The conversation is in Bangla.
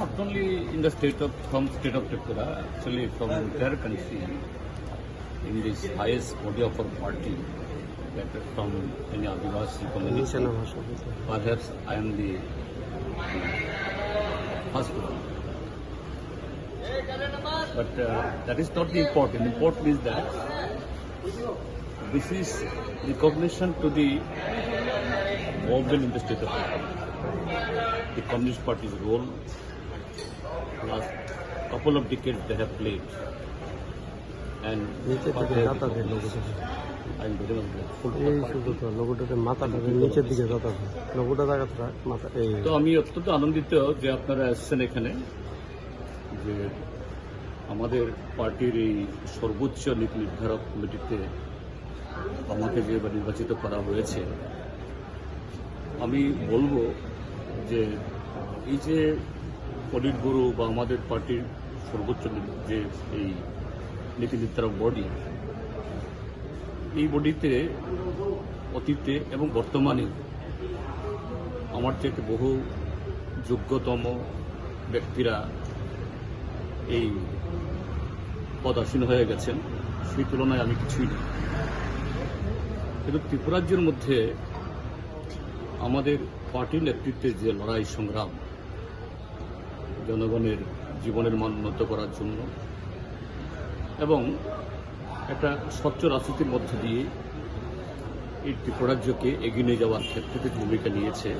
not only in the state of from state of Tripura, actually from the entire country, in this highest body of our party, that from any Adivasi community. Perhaps I am the uh, first one. But uh, that is not the important. Important is that this is recognition to the movement in the state of Tripura the Communist Party's role last couple of decades they have played. And নিচের দিকে their যাতা I'm very much grateful এই the তো লোগোটাতে মাথাটা নিচের দিকে যাতা লোগোটা জায়গাটা মাথা এই তো আমি অত্যন্ত আনন্দিত যে আপনারা এসেছেন এখানে যে আমাদের পার্টির এই সর্বোচ্চ নীতি নির্ধারক কমিটিতে আমাকে যে নির্বাচিত করা হয়েছে আমি বলব যে এই যে পলিট গুরু বা আমাদের পার্টির সর্বোচ্চ যে এই নীতি নির্ধারক বডি, এই বডিতে অতীতে এবং বর্তমানে আমার থেকে বহু যোগ্যতম ব্যক্তিরা এই পদাসীন হয়ে গেছেন, সেই তুলনায় আমি কিছুই না। কিন্তু ত্রিপুরাজ্যের মধ্যে আমাদের পার্টির নেতৃত্বে যে লড়াই সংগ্রাম জনগণের জীবনের মান উন্নত করার জন্য এবং একটা স্বচ্ছ রাজনীতির মধ্য দিয়ে এই ত্রিপুরাজ্যকে এগিয়ে নিয়ে যাওয়ার ক্ষেত্রে ভূমিকা নিয়েছে